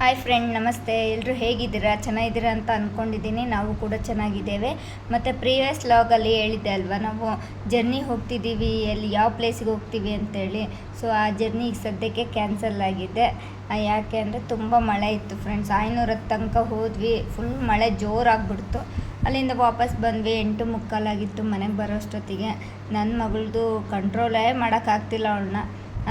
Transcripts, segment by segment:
Hi friend ನಮಸ್ತೆ. ಎಲ್ಲರೂ ಹೇಗಿದ್ದೀರಾ? ಚೆನ್ನಾಗಿದ್ದೀರಾ ಅಂತ ಅಂದ್ಕೊಂಡಿದ್ದೀನಿ ನಾವು ಕೂಡ ಚೆನ್ನಾಗಿದ್ದೇವೆ. ಮತ್ತು ಪ್ರೀವಿಯಸ್ ಲಾಗಲ್ಲಿ ಹೇಳಿದ್ದೆ ಅಲ್ವಾ? ನಾವು ಜರ್ನಿ ಹೋಗ್ತಿದ್ದೀವಿ. ಎಲ್ಲಿ ಯಾವ ಪ್ಲೇಸಿಗೆ ಹೋಗ್ತೀವಿ ಅಂತೇಳಿ. ಸೊ ಆ ಜರ್ನಿ ಈಗ ಸದ್ಯಕ್ಕೆ ಕ್ಯಾನ್ಸಲ್ ಆಗಿದೆ. ಯಾಕೆ ಅಂದರೆ ತುಂಬ ಮಳೆ ಇತ್ತು ಫ್ರೆಂಡ್ಸ್ ಐನೂರ ತನಕ ಹೋದ್ವಿ. ಫುಲ್ ಮಳೆ ಜೋರಾಗ್ಬಿಡ್ತು. ಅಲ್ಲಿಂದ ವಾಪಸ್ ಬಂದ್ವಿ. ಎಂಟು ಮುಕ್ಕಾಲಾಗಿತ್ತು ಮನೆಗೆ ಬರೋಷ್ಟೊತ್ತಿಗೆ. ನನ್ನ ಮಗಳದು ಕಂಟ್ರೋಲೇ ಮಾಡೋಕ್ಕಾಗ್ತಿಲ್ಲ ಅವಳನ್ನ.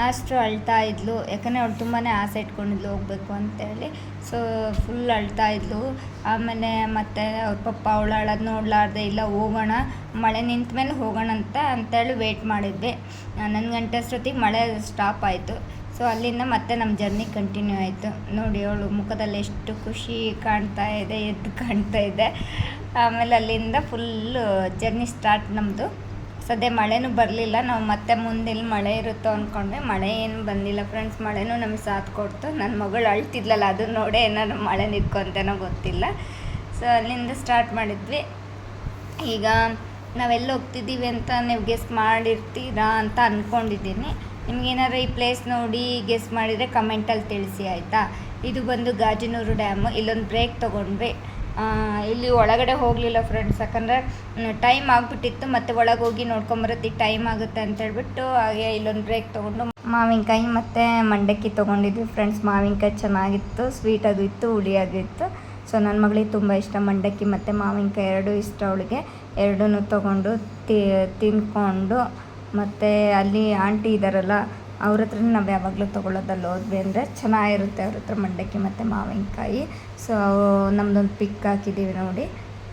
ಅಷ್ಟು ಅಳ್ತಾ ಇದ್ಲು. ಯಾಕಂದರೆ ಅವ್ಳು ತುಂಬಾ ಆಸೆ ಇಟ್ಕೊಂಡಿದ್ಲು ಹೋಗ್ಬೇಕು ಅಂತೇಳಿ. ಸೊ ಫುಲ್ ಅಳ್ತಾ ಇದ್ಲು. ಆಮೇಲೆ ಮತ್ತೆ ಅವ್ರ ಪಪ್ಪ ಅವಳು ಅಳೋದು ನೋಡಲಾರ್ದೆ, ಇಲ್ಲ, ಹೋಗೋಣ. ಮಳೆ ನಿಂತ ಮೇಲೆ ಹೋಗೋಣ ಅಂತ, ಅಂತೇಳಿ ವೆಯ್ಟ್ ಮಾಡಿದ್ವಿ. ಹನ್ನೊಂದು ಗಂಟೆ ಅಷ್ಟೊತ್ತಿಗೆ ಮಳೆ ಸ್ಟಾಪ್ ಆಯಿತು. ಸೊ ಅಲ್ಲಿಂದ ಮತ್ತೆ ನಮ್ಮ ಜರ್ನಿ ಕಂಟಿನ್ಯೂ ಆಯಿತು. ನೋಡಿ ಅವಳು ಮುಖದಲ್ಲಿ ಎಷ್ಟು ಖುಷಿ ಕಾಣ್ತಾ ಇದೆ, ಎದ್ದು ಕಾಣ್ತಾ ಇದೆ. ಆಮೇಲೆ ಅಲ್ಲಿಂದ ಫುಲ್ಲು ಜರ್ನಿ ಸ್ಟಾರ್ಟ್ ನಮ್ಮದು ಸದ್ಯ ಮಳೆನೂ ಬರಲಿಲ್ಲ. ನಾವು ಮತ್ತೆ ಮುಂದೆಲ್ಲಿ ಮಳೆ ಇರುತ್ತೋ ಅಂದ್ಕೊಂಡೆ ಮಳೆ ಏನು ಬಂದಿಲ್ಲ ಫ್ರೆಂಡ್ಸ್ ಮಳೆನೂ ನಮಗೆ ಸಾಥ್ ಕೊಡ್ತು. ನನ್ನ ಮಗಳು ಅಳ್ತಿದ್ಲಲ್ಲ ಅದು ನೋಡೇ ಏನಾದ್ರು ಮಳೆ ನಿಂತ್ಕೊಂತೇನೋ ಗೊತ್ತಿಲ್ಲ. ಸೊ ಅಲ್ಲಿಂದ ಸ್ಟಾರ್ಟ್ ಮಾಡಿದ್ವಿ. ಈಗ ನಾವೆಲ್ಲ ಹೋಗ್ತಿದ್ದೀವಿ ಅಂತ ನೀವು ಗೆಸ್ಟ್ ಮಾಡಿರ್ತೀರಾ ಅಂತ ಅಂದ್ಕೊಂಡಿದ್ದೀನಿ ನಿಮ್ಗೇನಾದ್ರು ಈ ಪ್ಲೇಸ್ ನೋಡಿ ಗೆಸ್ಟ್ ಮಾಡಿದರೆ ಕಮೆಂಟಲ್ಲಿ ತಿಳಿಸಿ, ಆಯಿತಾ? ಇದು ಬಂದು ಗಾಜಿನೂರು ಡ್ಯಾಮು ಇಲ್ಲೊಂದು ಬ್ರೇಕ್ ತೊಗೊಂಡ್ವಿ. ಇಲ್ಲಿ ಒಳಗಡೆ ಹೋಗಲಿಲ್ಲ ಫ್ರೆಂಡ್ಸ್ ಯಾಕಂದರೆ ಟೈಮ್ ಆಗಿಬಿಟ್ಟಿತ್ತು, ಮತ್ತು ಒಳಗೆ ಹೋಗಿ ನೋಡ್ಕೊಂಬರತ್ತಿ ಟೈಮ್ ಆಗುತ್ತೆ ಅಂತ ಹೇಳ್ಬಿಟ್ಟು, ಹಾಗೆ ಇಲ್ಲೊಂದು ಬ್ರೇಕ್ ತೊಗೊಂಡು ಮಾವಿನಕಾಯಿ ಮತ್ತು ಮಂಡಕ್ಕಿ ತೊಗೊಂಡಿದ್ವಿ ಫ್ರೆಂಡ್ಸ್ ಮಾವಿನಕಾಯಿ ಚೆನ್ನಾಗಿತ್ತು ಸ್ವೀಟ್ ಅದು ಇತ್ತು ಹುಳಿಯಾಗೂ ಇತ್ತು. ಸೊ ನನ್ನ ಮಗಳಿಗೆ ತುಂಬ ಇಷ್ಟ. ಮಂಡಕ್ಕಿ ಮತ್ತು ಮಾವಿನಕಾಯಿ ಎರಡೂ ಇಷ್ಟ ಅವಳಿಗೆ. ಎರಡೂ ತೊಗೊಂಡು ತಿನ್ಕೊಂಡು, ಮತ್ತು ಅಲ್ಲಿ ಆಂಟಿ ಇದ್ದಾರಲ್ಲ ಅವ್ರ ಹತ್ರ ನಾವು ಯಾವಾಗಲೂ ತೊಗೊಳ್ಳೋದಲ್ಲಿ ಹೋದ್ವಿ ಅಂದರೆ ಚೆನ್ನಾಗಿರುತ್ತೆ ಅವ್ರ ಹತ್ರ ಮಂಡಕ್ಕಿ ಮತ್ತು ಮಾವಿನಕಾಯಿ. ಸೊ ನಮ್ಮದೊಂದು ಪಿಕ್ ಹಾಕಿದ್ದೀವಿ ನೋಡಿ.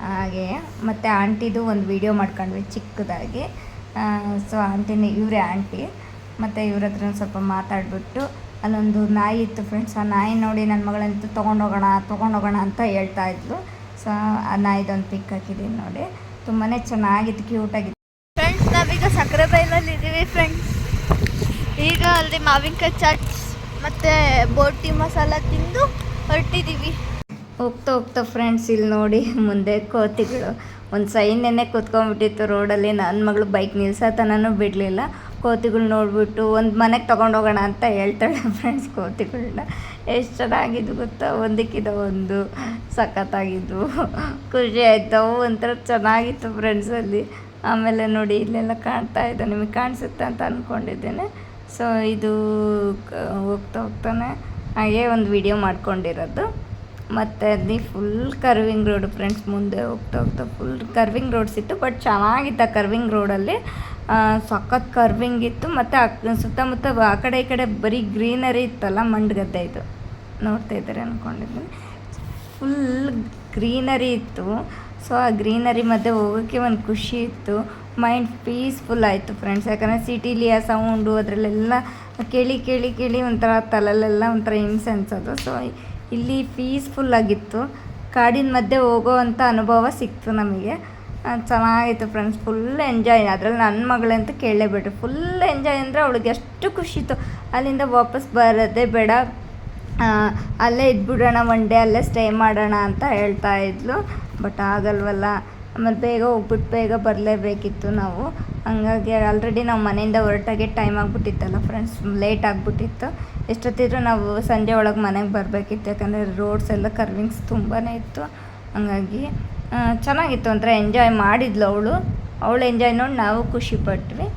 ಹಾಗೆ ಮತ್ತು ಆಂಟಿದು ಒಂದು ವಿಡಿಯೋ ಮಾಡ್ಕೊಂಡ್ವಿ ಚಿಕ್ಕದಾಗಿ. ಸೊ ಆಂಟಿನೇ ಇವರೇ ಆಂಟಿ. ಮತ್ತು ಇವ್ರ ಹತ್ರ ಸ್ವಲ್ಪ ಮಾತಾಡಿಬಿಟ್ಟು ಅಲ್ಲೊಂದು ನಾಯಿ ಇತ್ತು ಫ್ರೆಂಡ್ಸ್ ಆ ನಾಯಿ ನೋಡಿ ನನ್ನ ಮಗಳಂತೂ ತೊಗೊಂಡೋಗೋಣ ತೊಗೊಂಡೋಗೋಣ ಅಂತ ಹೇಳ್ತಾ ಇದ್ಲು. ಸೊ ಆ ನಾಯಿದೊಂದು ಪಿಕ್ ಹಾಕಿದ್ದೀನಿ ನೋಡಿ. ತುಂಬಾ ಚೆನ್ನಾಗಿತ್ತು ಕ್ಯೂಟಾಗಿತ್ತು ಫ್ರೆಂಡ್ಸ್ ನಾವೀಗ ಸಕ್ಕರೆ ಬೈಲಲ್ಲಿ ಇದ್ದೀವಿ ಫ್ರೆಂಡ್ಸ್ ಈಗ ಅಲ್ಲಿ ಮಾವಿನಕಾಯಿ ಚಾಟ್ ಮತ್ತು ಬೋಟಿ ಮಸಾಲ ತಿಂದು ಹೊರಟಿದ್ದೀವಿ ಹೋಗ್ತಾ ಹೋಗ್ತಾ ಫ್ರೆಂಡ್ಸ್ ಇಲ್ಲಿ ನೋಡಿ ಮುಂದೆ ಕೋತಿಗಳು. ಒಂದು ಸೈನ್ಯನೇ ಕೂತ್ಕೊಂಡ್ಬಿಟ್ಟಿತ್ತು ರೋಡಲ್ಲಿ ನನ್ನ ಮಗಳು ಬೈಕ್ ನಿಲ್ಸತನೂ ಬಿಡಲಿಲ್ಲ. ಕೋತಿಗಳು ನೋಡಿಬಿಟ್ಟು ಒಂದು ಮನೆಗೆ ತೊಗೊಂಡೋಗೋಣ ಅಂತ ಹೇಳ್ತಾಳೆ ಫ್ರೆಂಡ್ಸ್ ಕೋತಿಗಳನ್ನ ಎಷ್ಟು ಚೆನ್ನಾಗಿದ್ದು ಗೊತ್ತಾ? ಒಂದಕ್ಕಿದ ಒಂದು ಸಖತ್ತಾಗಿದ್ವು ಖುಷಿ ಆಯಿತು. ಒಂಥರ ಚೆನ್ನಾಗಿತ್ತು ಫ್ರೆಂಡ್ಸಲ್ಲಿ ಆಮೇಲೆ ನೋಡಿ ಇಲ್ಲೆಲ್ಲ ಕಾಣ್ತಾ ಇದ್ದ ನಿಮಗೆ ಕಾಣಿಸುತ್ತೆ ಅಂತ ಅಂದ್ಕೊಂಡಿದ್ದೇನೆ ಸೊ ಇದು ಹೋಗ್ತಾ ಹೋಗ್ತಾನೆ. ಹಾಗೆ ಒಂದು ವಿಡಿಯೋ ಮಾಡ್ಕೊಂಡಿರೋದು. ಮತ್ತು ಅಲ್ಲಿ ಫುಲ್ ಕರ್ವಿಂಗ್ ರೋಡ್ ಫ್ರೆಂಡ್ಸ್ ಮುಂದೆ ಹೋಗ್ತಾ ಹೋಗ್ತಾ ಫುಲ್ ಕರ್ವಿಂಗ್ ರೋಡ್ಸ್ ಇತ್ತು ಬಟ್ ಚೆನ್ನಾಗಿತ್ತು ಆ ಕರ್ವಿಂಗ್ ರೋಡಲ್ಲಿ ಸಖತ್ ಕರ್ವಿಂಗ್ ಇತ್ತು. ಮತ್ತು ಸುತ್ತಮುತ್ತ ಆ ಕಡೆ ಈ ಕಡೆ ಬರೀ ಗ್ರೀನರಿ ಇತ್ತಲ್ಲ, ಮಂಡ್ಗದ್ದೆ ಇದು. ನೋಡ್ತಾ ಇದ್ದಾರೆ ಅಂದ್ಕೊಂಡಿದ್ದೀನಿ ಫುಲ್ ಗ್ರೀನರಿ ಇತ್ತು. ಸೊ ಆ ಗ್ರೀನರಿ ಮಧ್ಯೆ ಹೋಗೋಕ್ಕೆ ಒಂದು ಖುಷಿ ಇತ್ತು. ಮೈಂಡ್ ಪೀಸ್ಫುಲ್ ಆಯಿತು ಫ್ರೆಂಡ್ಸ್. ಯಾಕಂದರೆ ಸಿಟಿಲಿ ಆ ಸೌಂಡು ಅದರಲ್ಲೆಲ್ಲ ಕೇಳಿ ಕೇಳಿ ಕೇಳಿ ಒಂಥರ ತಲೆಲೆಲ್ಲ ಒಂಥರ ಹಿಂಸೆ ಅನ್ಸೋದು ಸೊ ಇಲ್ಲಿ ಪೀಸ್ಫುಲ್ ಆಗಿತ್ತು. ಕಾಡಿನ ಮಧ್ಯೆ ಹೋಗೋವಂಥ ಅನುಭವ ಸಿಕ್ತು ನಮಗೆ. ಚೆನ್ನಾಗಿತ್ತು ಫ್ರೆಂಡ್ಸ್. ಫುಲ್ ಎಂಜಾಯ್ ಅದ್ರಲ್ಲಿ ನನ್ನ ಮಗಳಂತೂ ಕೇಳಲೇಬೇಡ್ರಿ. ಫುಲ್ ಎಂಜಾಯ್ ಅಂದರೆ ಅವಳಿಗೆ ಎಷ್ಟು ಖುಷಿ ಇತ್ತು. ಅಲ್ಲಿಂದ ವಾಪಸ್ ಬರೋದೇ ಬೇಡ. ಅಲ್ಲೇ ಇದ್ಬಿಡೋಣ ಒನ್ ಡೇ ಅಲ್ಲೇ ಸ್ಟೇ ಮಾಡೋಣ ಅಂತ ಹೇಳ್ತಾ ಇದ್ಲು. ಬಟ್ ಆಗಲ್ವಲ್ಲ. ಆಮೇಲೆ ಬೇಗ ಹೋಗ್ಬಿಟ್ಟು ಬೇಗ ಬರಲೇಬೇಕಿತ್ತು ನಾವು. ಹಂಗಾಗಿ ಆಲ್ರೆಡಿ ನಾವು ಮನೆಯಿಂದ ಹೊರಟಾಗೆ ಟೈಮ್ ಆಗಿಬಿಟ್ಟಿತ್ತಲ್ಲ ಫ್ರೆಂಡ್ಸ್ ಲೇಟ್ ಆಗಿಬಿಟ್ಟಿತ್ತು. ಎಷ್ಟೊತ್ತಿದ್ರು ನಾವು ಸಂಜೆ ಒಳಗೆ ಮನೆಗೆ ಬರಬೇಕಿತ್ತು, ಯಾಕಂದರೆ ರೋಡ್ಸ್ ಎಲ್ಲ ಕರ್ವಿಂಗ್ಸ್ ತುಂಬಾ ಇತ್ತು. ಹಂಗಾಗಿ ಚೆನ್ನಾಗಿತ್ತು ಒಂಥರ ಎಂಜಾಯ್ ಮಾಡಿದ್ಲು ಅವಳು. ಅವಳು ಎಂಜಾಯ್ ನೋಡಿ ನಾವು ಖುಷಿಪಟ್ವಿ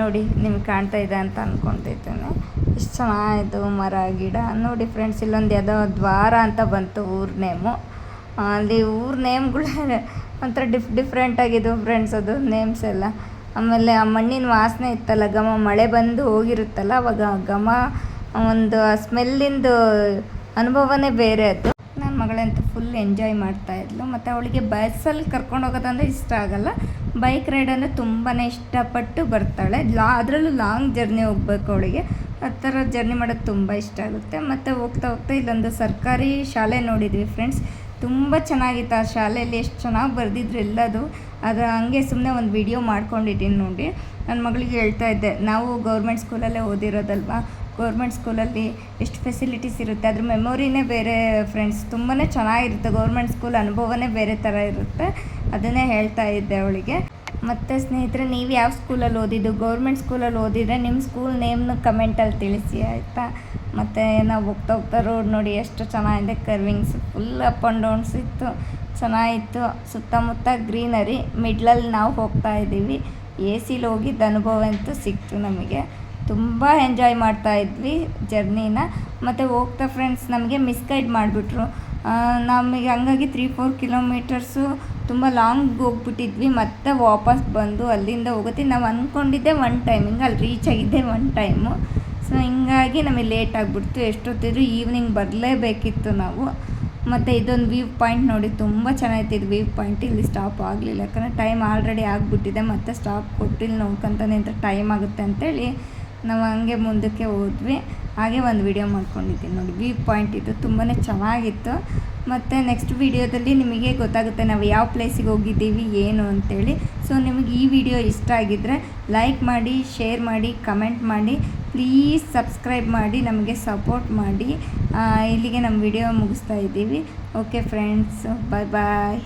ನೋಡಿ ನಿಮ್ಗೆ ಕಾಣ್ತಾ ಇದೆ ಅಂತ ಅಂದ್ಕೊತಿದ್ದೇನೆ ಇಷ್ಟು ಚೆನ್ನಾಗಿತ್ತು ಮರ, ಗಿಡ. ನೋಡಿ ಫ್ರೆಂಡ್ಸ್ ಇಲ್ಲೊಂದು ಯಾವುದೋ ದ್ವಾರ ಅಂತ ಬಂತು ಊರ ನೇಮು. ಅಲ್ಲಿ ಊರ ನೇಮ್ಗಳು ಒಂಥರ ಡಿಫ್ ಡಿಫ್ರೆಂಟ್ ಆಗಿದ್ದವು ಫ್ರೆಂಡ್ಸ್ ಅದು ನೇಮ್ಸ್ ಎಲ್ಲ. ಆಮೇಲೆ ಆ ಮಣ್ಣಿನ ವಾಸನೆ ಇತ್ತಲ್ಲ, ಘಮ, ಮಳೆ ಬಂದು ಹೋಗಿರುತ್ತಲ್ಲ, ಅವಾಗ ಆ ಘಮ ಒಂದು ಸ್ಮೆಲ್ಲಿಂದು ಅನುಭವನೇ ಬೇರೆ ಅದು. ನನ್ನ ಮಗಳಂತೂ ಫುಲ್ ಎಂಜಾಯ್ ಮಾಡ್ತಾ ಇದ್ಲು. ಮತ್ತು ಅವಳಿಗೆ ಬಸ್ಸಲ್ಲಿ ಕರ್ಕೊಂಡು ಹೋಗೋದಂದ್ರೆ ಇಷ್ಟ ಆಗಲ್ಲ. ಬೈಕ್ ರೈಡ್ ಅಂದರೆ ತುಂಬಾ ಇಷ್ಟಪಟ್ಟು ಬರ್ತಾಳೆ. ಲಾ, ಅದರಲ್ಲೂ ಲಾಂಗ್ ಜರ್ನಿ ಹೋಗ್ಬೇಕು ಅವಳಿಗೆ. ಆ ಥರ ಜರ್ನಿ ಮಾಡೋದು ತುಂಬ ಇಷ್ಟ ಆಗುತ್ತೆ. ಮತ್ತು ಹೋಗ್ತಾ ಹೋಗ್ತಾ ಇಲ್ಲೊಂದು ಸರ್ಕಾರಿ ಶಾಲೆ ನೋಡಿದ್ವಿ ಫ್ರೆಂಡ್ಸ್ ತುಂಬ ಚೆನ್ನಾಗಿತ್ತು ಆ ಶಾಲೆಯಲ್ಲಿ ಎಷ್ಟು ಚೆನ್ನಾಗಿ ಬರೆದಿದ್ರು ಎಲ್ಲದು. ಅದು ಹಂಗೆ ಸುಮ್ಮನೆ ಒಂದು ವಿಡಿಯೋ ಮಾಡ್ಕೊಂಡಿದ್ದೀನಿ ನೋಡಿ. ನನ್ನ ಮಗಳಿಗೆ ಹೇಳ್ತಾ ಇದ್ದೆ, ನಾವು ಗೌರ್ಮೆಂಟ್ ಸ್ಕೂಲಲ್ಲೇ ಓದಿರೋದಲ್ವಾ? ಗೌರ್ಮೆಂಟ್ ಸ್ಕೂಲಲ್ಲಿ ಎಷ್ಟು ಫೆಸಿಲಿಟೀಸ್ ಇರುತ್ತೆ? ಅದ್ರ ಮೆಮೊರಿನೇ ಬೇರೆ ಫ್ರೆಂಡ್ಸ್ ತುಂಬಾ ಚೆನ್ನಾಗಿರುತ್ತೆ. ಗೌರ್ಮೆಂಟ್ ಸ್ಕೂಲ್ ಅನುಭವನೇ ಬೇರೆ ಥರ ಇರುತ್ತೆ. ಅದನ್ನೇ ಹೇಳ್ತಾ ಇದ್ದೆ ಅವಳಿಗೆ. ಮತ್ತು ಸ್ನೇಹಿತರೆ, ನೀವು ಯಾವ ಸ್ಕೂಲಲ್ಲಿ ಓದಿದ್ದು? ಗೌರ್ಮೆಂಟ್ ಸ್ಕೂಲಲ್ಲಿ ಓದಿದರೆ ನಿಮ್ಮ ಸ್ಕೂಲ್ ನೇಮ್ನ ಕಮೆಂಟಲ್ಲಿ ತಿಳಿಸಿ, ಆಯಿತಾ? ಮತ್ತು ನಾವು ಹೋಗ್ತಾ ಹೋಗ್ತಾ ರೋಡ್ ನೋಡಿ ಎಷ್ಟು ಚೆನ್ನಾಗಿದೆ curvings full up and downs ಇತ್ತು. ಚೆನ್ನಾಗಿತ್ತು. ಸುತ್ತಮುತ್ತ ಗ್ರೀನರಿ ಮಿಡ್ಲಲ್ಲಿ ನಾವು ಹೋಗ್ತಾ ಇದ್ದೀವಿ. ಎ ಸಿಲಿ ಹೋಗಿದ್ದ ಅನುಭವ ಅಂತೂ ಸಿಕ್ತು ನಮಗೆ. ತುಂಬ ಎಂಜಾಯ್ ಮಾಡ್ತಾ ಇದ್ವಿ ಜರ್ನಿನ ಮತ್ತು ಹೋಗ್ತಾ ಫ್ರೆಂಡ್ಸ್ ನಮಗೆ ಮಿಸ್ಗೈಡ್ ಮಾಡಿಬಿಟ್ರು. ನಮಗೆ ಹಂಗಾಗಿ ತ್ರೀ ಫೋರ್ ಕಿಲೋಮೀಟರ್ಸು ತುಂಬ ಲಾಂಗ್ ಹೋಗ್ಬಿಟ್ಟಿದ್ವಿ. ಮತ್ತೆ ವಾಪಸ್ ಬಂದು ಅಲ್ಲಿಂದ ಹೋಗುತ್ತೆ. ನಾವು ಅಂದ್ಕೊಂಡಿದ್ದೆ ಒನ್ ಟೈಮಿಂಗ್ ಅಲ್ಲಿ ರೀಚ್ ಆಗಿದ್ದೆ ಒನ್ ಟೈಮು ಸೊ ಹಿಂಗಾಗಿ ನಮಗೆ ಲೇಟ್ ಆಗಿಬಿಡ್ತು. ಎಷ್ಟೊತ್ತಿದ್ರು ಈವ್ನಿಂಗ್ ಬರಲೇಬೇಕಿತ್ತು ನಾವು. ಮತ್ತು ಇದೊಂದು ವ್ಯೂ ಪಾಯಿಂಟ್ ನೋಡಿ ತುಂಬ ಚೆನ್ನಾಗಿತ್ತು. ಇದು ವ್ಯೂ ಪಾಯಿಂಟ್ ಇಲ್ಲಿ ಸ್ಟಾಪ್ ಆಗಲಿಲ್ಲ. ಯಾಕಂದರೆ ಟೈಮ್ ಆಲ್ರೆಡಿ ಆಗಿಬಿಟ್ಟಿದೆ. ಮತ್ತು ಸ್ಟಾಪ್ ಕೊಟ್ಟು ಇಲ್ಲಿ ನೋಡ್ಕೊಂತಾನೆ ಅಂತ ಟೈಮ್ ಆಗುತ್ತೆ ಅಂತೇಳಿ ನಾವು ಹಂಗೆ ಮುಂದಕ್ಕೆ ಹೋದ್ವಿ. ಹಾಗೆ ಒಂದು ವಿಡಿಯೋ ಮಾಡ್ಕೊಂಡಿದ್ದೀನಿ ನೋಡಿ. ವ್ಯೂ ಪಾಯಿಂಟ್ ಇದು ತುಂಬಾ ಚೆನ್ನಾಗಿತ್ತು. ಮತ್ತು ನೆಕ್ಸ್ಟ್ ವಿಡಿಯೋದಲ್ಲಿ ನಿಮಗೆ ಗೊತ್ತಾಗುತ್ತೆ ನಾವು ಯಾವ ಪ್ಲೇಸಿಗೆ ಹೋಗಿದ್ದೀವಿ, ಏನು ಅಂತೇಳಿ. ಸೊ ನಿಮಗೆ ಈ ವಿಡಿಯೋ ಇಷ್ಟ ಆಗಿದ್ದರೆ ಲೈಕ್ ಮಾಡಿ, ಶೇರ್ ಮಾಡಿ, ಕಮೆಂಟ್ ಮಾಡಿ. ಪ್ಲೀಸ್ ಸಬ್ಸ್ಕ್ರೈಬ್ ಮಾಡಿ, ನಮಗೆ ಸಪೋರ್ಟ್ ಮಾಡಿ. ಇಲ್ಲಿಗೆ ನಮ್ಮ ವಿಡಿಯೋ ಮುಗಿಸ್ತಾ ಇದ್ದೀವಿ. ಓಕೆ ಫ್ರೆಂಡ್ಸ್ ಬಾಯ್ ಬಾಯ್